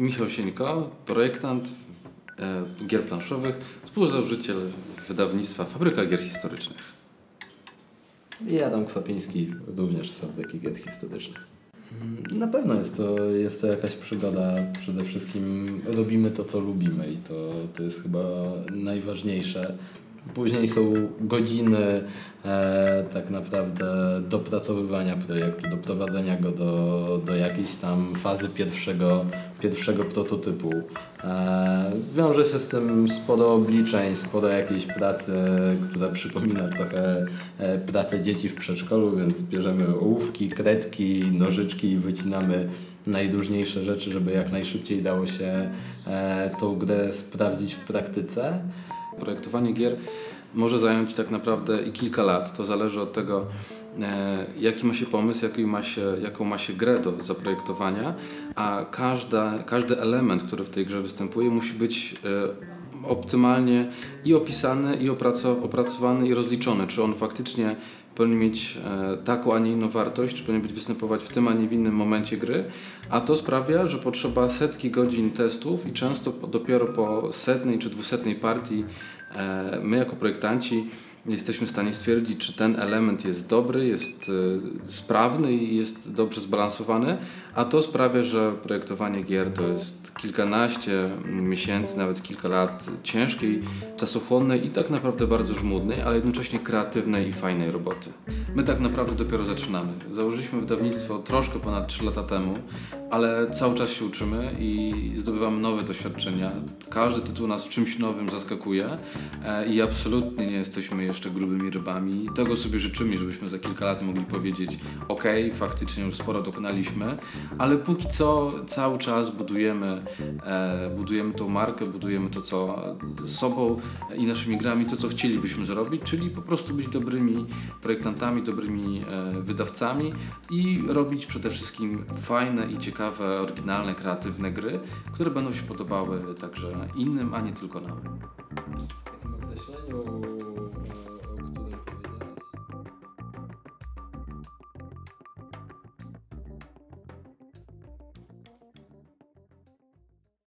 Michał Sieńko, projektant e, gier planszowych, współzałożyciel wydawnictwa Fabryka Gier Historycznych. I Adam Kwapiński, również z Fabryki Gier Historycznych. Na pewno jest to, jest to jakaś przygoda. Przede wszystkim robimy to, co lubimy i to, to jest chyba najważniejsze. Później są godziny e, tak naprawdę dopracowywania projektu, doprowadzenia go do, do jakiejś tam fazy pierwszego, pierwszego prototypu. E, wiąże się z tym sporo obliczeń, sporo jakiejś pracy, która przypomina trochę e, pracę dzieci w przedszkolu, więc bierzemy ołówki, kredki, nożyczki i wycinamy najróżniejsze rzeczy, żeby jak najszybciej dało się e, tą grę sprawdzić w praktyce. Projektowanie gier może zająć tak naprawdę i kilka lat. To zależy od tego, e, jaki ma się pomysł, jaki ma się, jaką ma się grę do zaprojektowania, a każda, każdy element, który w tej grze występuje, musi być e, optymalnie i opisany, i opraco- opracowany, i rozliczony. Czy on faktycznie powinien mieć e, taką, a nie inną wartość, czy powinien być występować w tym, a nie w innym momencie gry, a to sprawia, że potrzeba setki godzin testów i często dopiero po setnej czy dwusetnej partii my jako projektanci jesteśmy w stanie stwierdzić, czy ten element jest dobry, jest e, sprawny i jest dobrze zbalansowany, a to sprawia, że projektowanie gier to jest kilkanaście miesięcy, nawet kilka lat ciężkiej, czasochłonnej i tak naprawdę bardzo żmudnej, ale jednocześnie kreatywnej i fajnej roboty. My tak naprawdę dopiero zaczynamy. Założyliśmy wydawnictwo troszkę ponad 3 lata temu, ale cały czas się uczymy i zdobywamy nowe doświadczenia. Każdy tytuł nas w czymś nowym zaskakuje e, i absolutnie nie jesteśmy jeszcze grubymi rybami. Tego sobie życzymy, żebyśmy za kilka lat mogli powiedzieć ok, faktycznie już sporo dokonaliśmy, ale póki co cały czas budujemy, e, budujemy tą markę, budujemy to, co sobą i naszymi grami, to, co chcielibyśmy zrobić, czyli po prostu być dobrymi projektantami, dobrymi e, wydawcami i robić przede wszystkim fajne i ciekawe, oryginalne, kreatywne gry, które będą się podobały także innym, a nie tylko nam. 先有。